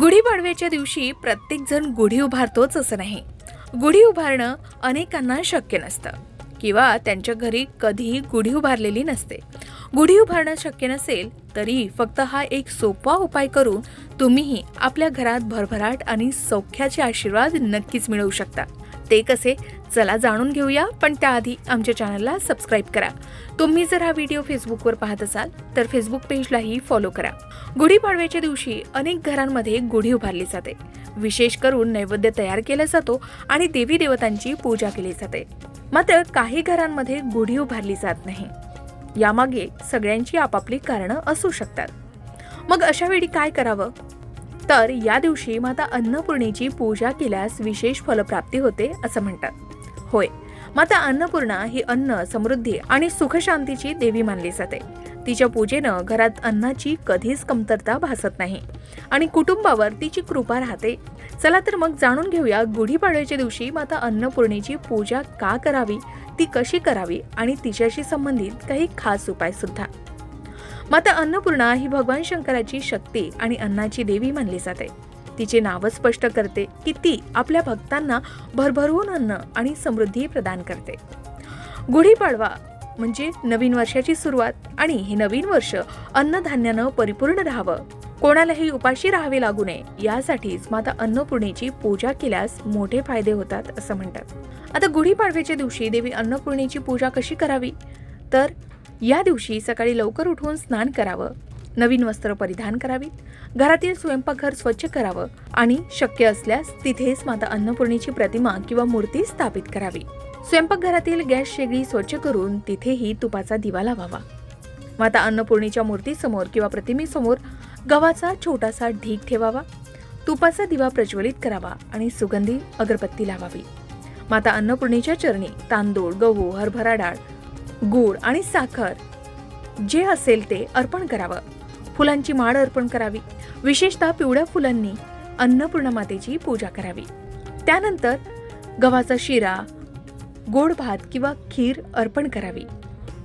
गुढीपाडव्याच्या दिवशी प्रत्येकजण गुढी उभारतोच असं नाही. गुढी उभारणं अनेकांना शक्य नसतं. किंवा त्यांच्या घरी कधीही गुढी उभारलेली नसते. गुढी उभारणं शक्य नसेल तरी फक्त हा एक सोपा उपाय करून तुम्हीही आपल्या घरात भरभराट आणि सौख्याचे आशीर्वाद नक्कीच मिळवू शकता. ते कसे चला जाणून घेऊया पण त्याआधी आमच्या चॅनलला सबस्क्राईब करा. तुम्ही जर हा व्हिडिओ फेसबुकवर पाहत असाल तर फेसबुक पेजलाही फॉलो करा. गुढीपाडव्याच्या दिवशी अनेक घरांमध्ये गुढी उभारली जाते. विशेष करून नैवेद्य तयार केला जातो आणि देवी देवतांची पूजा केली जाते. मात्र काही घरांमध्ये गुढी उभारली जात नाही. यामागे सगळ्यांची आपापली कारणं असू शकतात. मग अशा वेळी काय करावं? तर या दिवशी माता अन्नपूर्णेची पूजा केल्यास विशेष फलप्राप्ती होते असं म्हणतात. होय माता अन्नपूर्णा ही अन्न समृद्धी आणि सुखशांतीची देवी मानली जाते. तिच्या पूजेनं घरात अन्नाची कधीच कमतरता भासत नाही आणि कुटुंबावर तिची कृपा राहते. चला तर मग जाणून घेऊया गुढीपाडव्याच्या दिवशी माता अन्नपूर्णेची पूजा का करावी ती कशी करावी आणि तिच्याशी संबंधित काही खास उपाय सुद्धा माता अन्नपूर्णा ही भगवान शंकराची शक्ती आणि अन्नाची देवी मानली जाते. तिचे नावच स्पष्ट करते की ती आपल्या भक्तांना भरभरून अन्न आणि समृद्धी प्रदान करते. गुढीपाडवा म्हणजे नवीन वर्षाची सुरुवात आणि हे नवीन वर्ष अन्नधान्यानं परिपूर्ण राहावं. कोणालाही उपाशी राहावे लागू नये यासाठीच माता अन्नपूर्णेची पूजा केल्यास मोठे फायदे होतात असं म्हणतात. आता गुढीपाडव्याच्या दिवशी देवी अन्नपूर्णेची पूजा कशी करावी? तर या दिवशी सकाळी लवकर उठून स्नान करावं. नवीन वस्त्र परिधान करावीत. घरातील स्वयंपाकघर स्वच्छ करावं आणि शक्य असल्यास तिथेच माता अन्नपूर्णेची प्रतिमा किंवा मूर्ती स्थापित करावी. स्वयंपाकघरातील गॅस शेगडी स्वच्छ करून तिथेही तुपाचा दिवा लावावा. माता अन्नपूर्णेच्या मूर्तीसमोर किंवा प्रतिमेसमोर गव्हाचा छोटासा ढीग ठेवावा. तुपाचा दिवा प्रज्वलित करावा आणि सुगंधी अगरबत्ती लावावी. माता अन्नपूर्णेच्या चरणी तांदूळ गहू हरभरा डाळ गूळ आणि साखर. जे असेल ते अर्पण करावं. फुलांची माळ अर्पण करावी. विशेषतः पिवळ्या फुलांनी अन्नपूर्णा मातेची पूजा करावी. त्यानंतर गव्हाचा शिरा गोड भात किंवा खीर अर्पण करावी.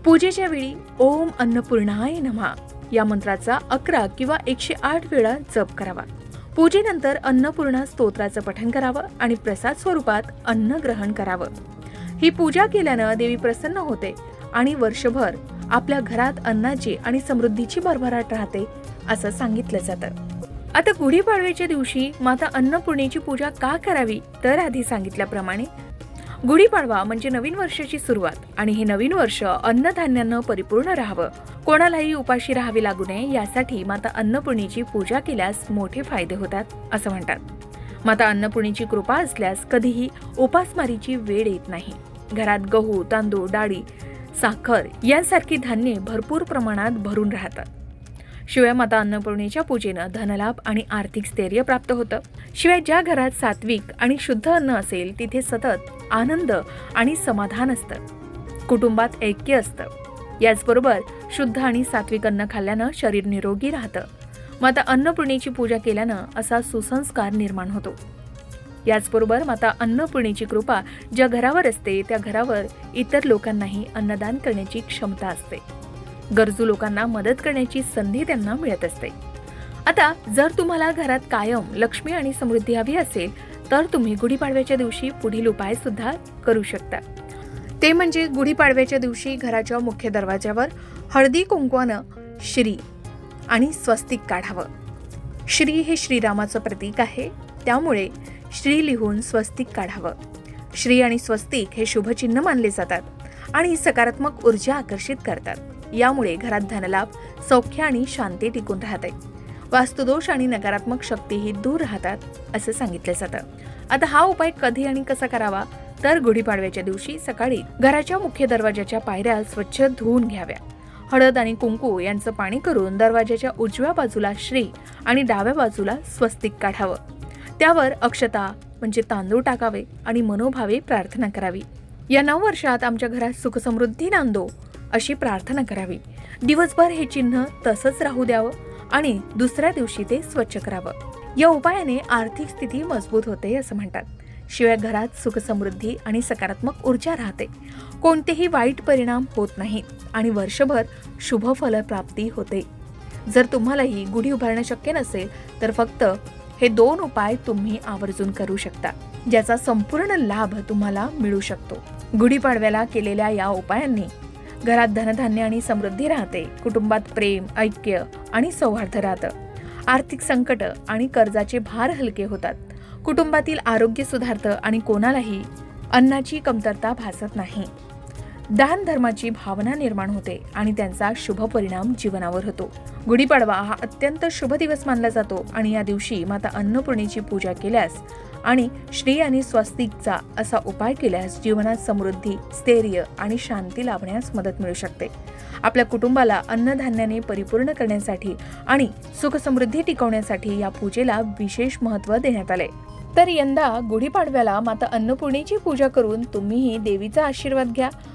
पूजेच्या वेळी ओम अन्नपूर्णाय नमः या मंत्राचा अकरा किंवा एकशे आठ वेळा जप करावा. पूजेनंतर अन्नपूर्णा स्तोत्राचं पठण करावं आणि प्रसाद स्वरूपात अन्न ग्रहण करावं. ही पूजा केल्यानं देवी प्रसन्न होते. आणि वर्षभर आपल्या घरात अन्नाची आणि समृद्धीची भरभराट राहते असं सांगितलं जातं. आता गुढीपाडव्याच्या दिवशी माता अन्नपूर्णेची पूजा का करावी तर आधी सांगितल्याप्रमाणे गुढीपाडवा म्हणजे नवीन वर्षाची सुरुवात आणि हे नवीन वर्ष अन्नधान्यानं परिपूर्ण राहावं. कोणालाही उपाशी राहावी लागू नये यासाठी माता अन्नपूर्णेची पूजा केल्यास मोठे फायदे होतात असं म्हणतात. माता अन्नपूर्णेची कृपा असल्यास कधीही उपासमारीची वेळ येत नाही. घरात गहू तांदूळ डाळी साखर यांसारखी धान्ये भरपूर प्रमाणात भरून राहतात. शिवाय माता अन्नपूर्णेच्या पूजेनं धनलाभ आणि आर्थिक स्थैर्य प्राप्त होतं. शिवाय ज्या घरात सात्विक आणि शुद्ध अन्न असेल तिथे सतत आनंद आणि समाधान असतं. कुटुंबात ऐक्य असतं. याचबरोबर शुद्ध आणि सात्विक अन्न खाल्ल्यानं शरीर निरोगी राहतं. माता अन्नपूर्णेची पूजा केल्यानं असा सुसंस्कार निर्माण होतो. याचबरोबर माता अन्नपूर्णेची कृपा ज्या घरावर असते त्या घरावर इतर लोकांनाही अन्नदान करण्याची क्षमता असते. गरजू लोकांना मदत करण्याची संधी त्यांना मिळत असते. आता जर तुम्हाला घरात कायम लक्ष्मी आणि समृद्धी हवी असेल तर तुम्ही गुढीपाडव्याच्या दिवशी पुढील उपाय सुद्धा करू शकता. ते म्हणजे गुढीपाडव्याच्या दिवशी घराच्या मुख्य दरवाजावर हळदी कुंकवानं श्री आणि स्वस्तिक काढावं. श्री हे श्रीरामाचं प्रतीक आहे. त्यामुळे श्री लिहून स्वस्तिक काढावं. श्री आणि स्वस्तिक हे शुभचिन्ह मानले जातात आणि सकारात्मक ऊर्जा आकर्षित करतात. यामुळे घरात धनलाभ सौख्य आणि शांती टिकून राहते. वास्तुदोष आणि नकारात्मक शक्तीही दूर राहतात असं सांगितलं जातं. आता हा उपाय कधी आणि कसा करावा? तर गुढीपाडव्याच्या दिवशी सकाळी घराच्या मुख्य दरवाजाच्या पायऱ्या स्वच्छ धुवून घ्याव्या. हळद आणि कुंकू यांचं पाणी करून दरवाजाच्या उजव्या बाजूला श्री आणि डाव्या बाजूला स्वस्तिक काढावं. त्यावर अक्षता म्हणजे तांदूळ टाकावे आणि मनोभावे प्रार्थना करावी. या नऊ वर्षात आमच्या घरात सुखसमृद्धी नांदो अशी प्रार्थना करावी. दिवसभर हे चिन्ह तसंच राहू द्यावं आणि दुसऱ्या दिवशी ते स्वच्छ करावं. या उपायाने आर्थिक स्थिती मजबूत होते असं म्हणतात. शिवाय घरात सुखसमृद्धी आणि सकारात्मक ऊर्जा राहते. कोणतेही वाईट परिणाम होत नाहीत आणि वर्षभर शुभ फलप्राप्ती होते. जर तुम्हालाही गुढी उभारणं शक्य नसेल तर फक्त हे दोन उपाय तुम्ही आवर्जून करू शकता ज्याचा संपूर्ण लाभ तुम्हाला मिळू शकतो. गुढीपाडव्याला केलेल्या या उपायांनी घरात धनधान्य आणि समृद्धी राहते कुटुंबात प्रेम ऐक्य आणि सौहार्द राहतं. आर्थिक संकट आणि कर्जाचे भार हलके होतात. कुटुंबातील आरोग्य सुधारतं आणि कोणालाही अन्नाची कमतरता भासत नाही. दान धर्माची भावना निर्माण होते आणि त्यांचा शुभ परिणाम जीवनावर होतो. गुढीपाडवा हा अत्यंत शुभ दिवस मानला जातो आणि या दिवशी माता अन्नपूर्णेची पूजा केल्यास आणि श्री आणि स्वस्तिकचा असा उपाय केल्यास जीवनात समृद्धी स्थैर्य आणि शांती लाभण्यास मदत मिळू शकते. आपल्या कुटुंबाला अन्नधान्याने परिपूर्ण करण्यासाठी आणि सुखसमृद्धी टिकवण्यासाठी या पूजेला विशेष महत्त्व देण्यात आले. तर यंदा गुढीपाडव्याला माता अन्नपूर्णेची पूजा करून तुम्हीही देवीचा आशीर्वाद घ्या.